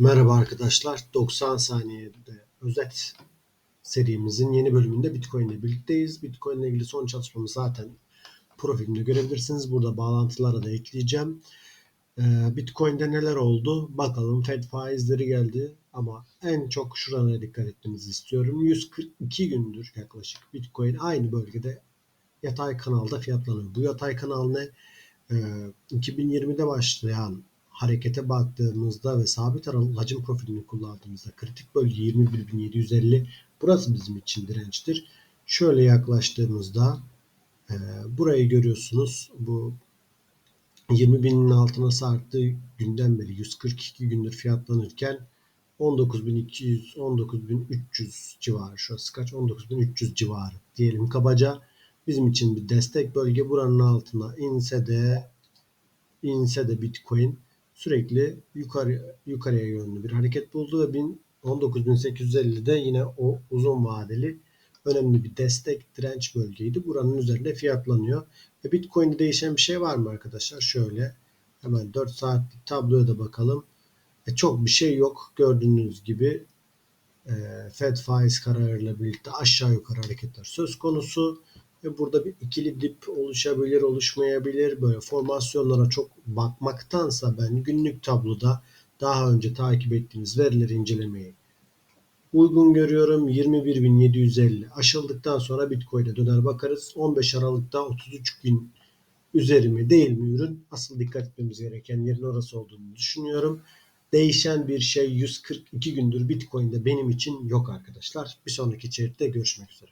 Merhaba arkadaşlar. 90 saniyede özet serimizin yeni bölümünde Bitcoin ile birlikteyiz. Bitcoin ile ilgili son çalışmamı zaten profilimde görebilirsiniz. Burada bağlantılara da ekleyeceğim. Ee, Bitcoin'de neler oldu? Bakalım Fed faizleri geldi ama en çok şurana dikkat etmenizi istiyorum. 142 gündür yaklaşık Bitcoin aynı bölgede yatay kanalda fiyatlanıyor. Bu yatay kanal ne? Ee, 2020'de başlayan harekete baktığımızda ve sabit aralık hacim profilini kullandığımızda kritik bölge 21.750 burası bizim için dirençtir. Şöyle yaklaştığımızda e, burayı görüyorsunuz. Bu 20.000'in altına sarktığı günden beri 142 gündür fiyatlanırken 19.200 19.300 civarı şurası kaç 19.300 civarı diyelim kabaca bizim için bir destek bölge buranın altına inse de inse de Bitcoin sürekli yukarı yukarıya yönlü bir hareket buldu ve 19.850'de yine o uzun vadeli önemli bir destek direnç bölgeydi. Buranın üzerinde fiyatlanıyor. Ve Bitcoin'de değişen bir şey var mı arkadaşlar? Şöyle hemen 4 saatlik tabloya da bakalım. E, çok bir şey yok. Gördüğünüz gibi e, Fed faiz kararıyla birlikte aşağı yukarı hareketler söz konusu. Ve burada bir ikili dip oluşabilir, oluşmayabilir. Böyle formasyonlara çok bakmaktansa ben günlük tabloda daha önce takip ettiğiniz verileri incelemeyi uygun görüyorum. 21.750 aşıldıktan sonra Bitcoin'e döner bakarız. 15 Aralık'ta 33 gün üzeri mi değil mi ürün? Asıl dikkat etmemiz gereken yerin orası olduğunu düşünüyorum. Değişen bir şey 142 gündür Bitcoin'de benim için yok arkadaşlar. Bir sonraki içerikte görüşmek üzere.